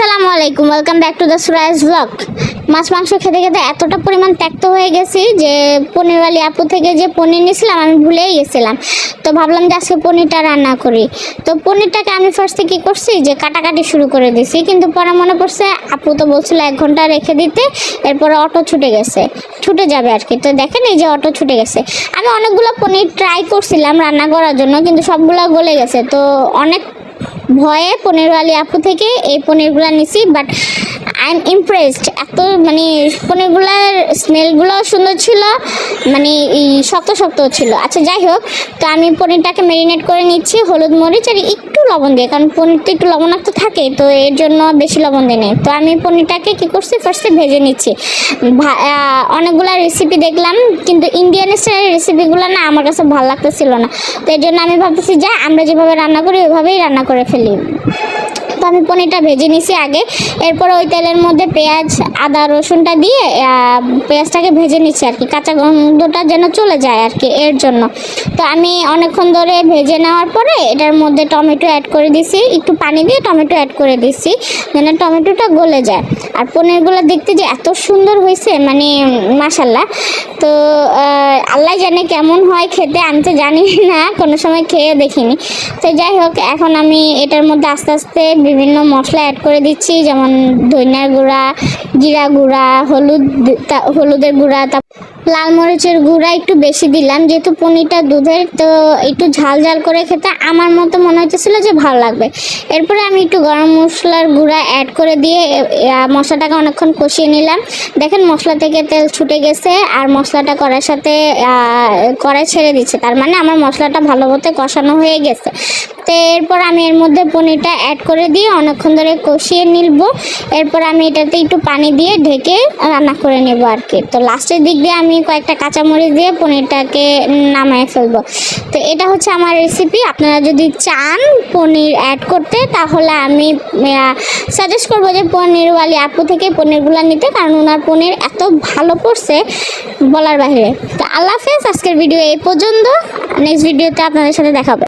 আসসালামু আলাইকুম welcome back to the sunrise blog মাছ, মাংস খেতে খেতে এতটা পরিমাণ ত্যক্ত হয়ে গেছি যে পনিরওয়ালি আপু থেকে যে পনির নিয়েছিলাম, আমি ভুলেই গেছিলাম। তো ভাবলাম যে আজকে পনিরটা রান্না করি। তো পনিরটাকে আমি ফার্স্টে কী করছি, যে কাটাকাটি শুরু করে দিছি। কিন্তু পরে মনে পড়ছে, আপু তো বলছিল এক ঘণ্টা রেখে দিতে, এরপরে অটো ছুটে গেছে। ছুটে যাবে আর কি। তো দেখেন এই যে অটো ছুটে গেছে। আমি অনেকগুলো পনির ট্রাই করছিলাম রান্না করার জন্য, কিন্তু সবগুলো গলে গেছে। তো অনেক ভয়ে পনিরওয়ালি আপু থেকে এই পনিরগুলো নিছি বাট আই এম ইমপ্রেসড এত মানে পনিরগুলোর স্মেলগুলোও সুন্দর ছিল মানে শক্ত শক্ত ছিল। আচ্ছা যাই হোক তো আমি পনিরটাকে ম্যারিনেট করে নিচ্ছি হলুদ মরিচ আর একটু লবণ দিয়ে কারণ পনির তো একটু লবণাক্ত থাকে তো এর জন্য বেশি লবণ দিয়ে নেই। তো আমি পনিরটাকে কী করছি ফার্স্টে ভেজে নিচ্ছি। আহ, রেসিপি দেখলাম কিন্তু ইন্ডিয়ান স্টাইলের রেসিপিগুলো না আমার কাছে ভালো লাগতেছিল না। তো এর জন্য আমি ভাবতেছি যে আমরা যেভাবে রান্না করি ওইভাবেই রান্না করে ফেলি। আমি পনিরটা ভেজে নিছি আগে। এরপর ওই তেলের মধ্যে পেঁয়াজ, আদা, রসুনটা দিয়ে পেঁয়াজটাকে ভেজে নিচ্ছি আর কি। কাঁচা গন্ধটা যেন চলে যায় আর কি এর জন্য। তো আমি অনেকক্ষণ ধরে ভেজে নেওয়ার পরে এটার মধ্যে টমেটো অ্যাড করে দিছি। একটু পানি দিয়ে টমেটো অ্যাড করে দিছি, যেন টমেটোটা গলে যায়। আর পনিরগুলো দেখতে যে এত সুন্দর হয়েছে মানে মাসাল্লাহ তো আল্লাহ জানে কেমন হয় খেতে, আমি তো জানি না, কোনো সময় খেয়ে দেখিনি। তো যাই হোক, এখন আমি এটার মধ্যে আস্তে আস্তে বিভিন্ন মশলা অ্যাড করে দিচ্ছি, যেমন ধনিয়ার গুঁড়া, জিরা গুঁড়া, হলুদ তা- হলুদের গুঁড়া তারপর লাল মরিচের গুঁড়া একটু বেশি দিলাম, যেহেতু পনিরটা দুধের, তো একটু ঝাল ঝাল করে খেতে আমার মতো মনে হচ্ছিল যে ভালো লাগবে। এরপরে আমি একটু গরম মশলার গুঁড়া অ্যাড করে দিয়ে মশলাটাকে অনেকক্ষণ কষিয়ে নিলাম। দেখেন মশলা থেকে তেল ছুটে গেছে, আর মশলাটা করার সাথে কড়াই ছেড়ে দিচ্ছে। তার মানে আমার মশলাটা ভালো মতো কষানো হয়ে গেছে। তো এরপর আমি এর মধ্যে পনিরটা অ্যাড করে দিয়ে অনেকক্ষণ ধরে কষিয়ে নিলবো। এরপর আমি এটাতে একটু পানি দিয়ে ঢেকে রান্না করে নেব আর কি। তো লাস্টের দিক দিয়ে আমি কয়েকটা কাঁচামরিচ দিয়ে পনিরটাকে নামায় ফেলব। তো এটা হচ্ছে আমার রেসিপি আপনারা যদি চান পনির অ্যাড করতে, তাহলে আমি সাজেস্ট করব যে পনিরওয়ালি আপু থেকে পনিরগুলো নিতে, কারণ ওনার পনির এত ভালো পড়ছে বলার বাইরে। তো আল্লাহ হাফেজ, আজকের ভিডিও এই পর্যন্ত। নেক্সট ভিডিওতে আপনাদের সাথে দেখাবে